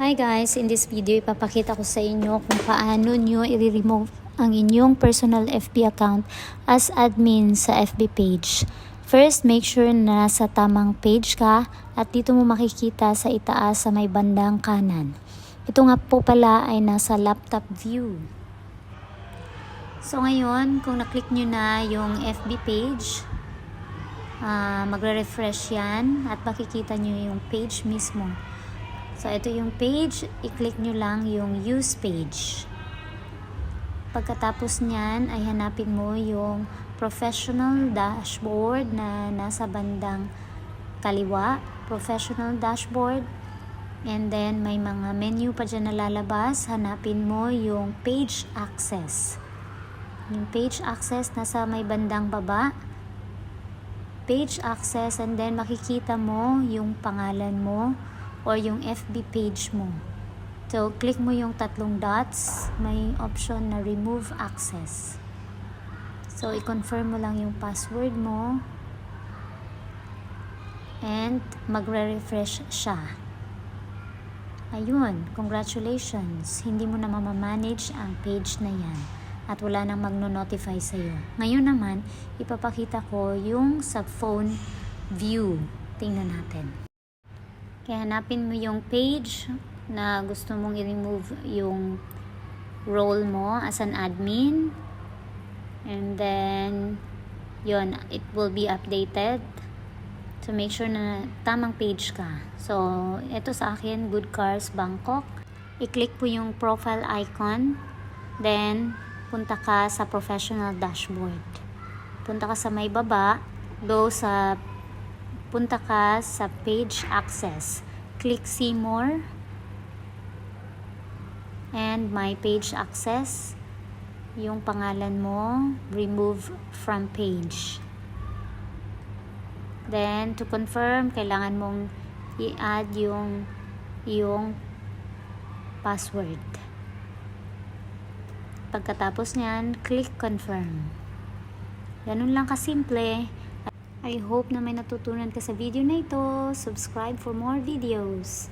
Hi guys, in this video ipapakita ko sa inyo kung paano nyo i-remove ang inyong personal FB account as admin sa FB page. First, make sure na nasa tamang page ka at dito mo makikita sa itaas sa may bandang kanan. Ito nga po pala ay nasa laptop view. So ngayon, kung na-click nyo na yung FB page, ah, magre-refresh yan at makikita nyo yung page mismo. So, ito yung page. I-click nyo lang yung use page. Pagkatapos nyan, ay hanapin mo yung professional dashboard na nasa bandang kaliwa. Professional dashboard. And then, may mga menu pa dyan na lalabas. Hanapin mo yung page access. Yung page access nasa may bandang baba. Page access and then makikita mo yung pangalan mo or yung FB page mo. So, click mo yung tatlong dots, may option na remove access. So, i-confirm mo lang yung password mo and magre-refresh siya. Ayun, congratulations! Hindi mo na mamamanage ang page na yan at wala nang magno-notify sa'yo. Ngayon naman, ipapakita ko yung sa phone view. Tingnan natin. Kaya hanapin mo yung page na gusto mong i-remove yung role mo as an admin. And then, yon it will be updated. So, make sure na tamang page ka. So, ito sa akin, Good Cars Bangkok. I-click po yung profile icon. Then, punta ka sa professional dashboard. Punta ka sa may baba. Go sa punta ka sa page access. Click see more. And my page access. Yung pangalan mo, remove from page. Then, to confirm, kailangan mong i-add yung yung password. Pagkatapos niyan, click confirm. Ganun lang kasimple. I hope na may natutunan ka sa video na ito. Subscribe for more videos.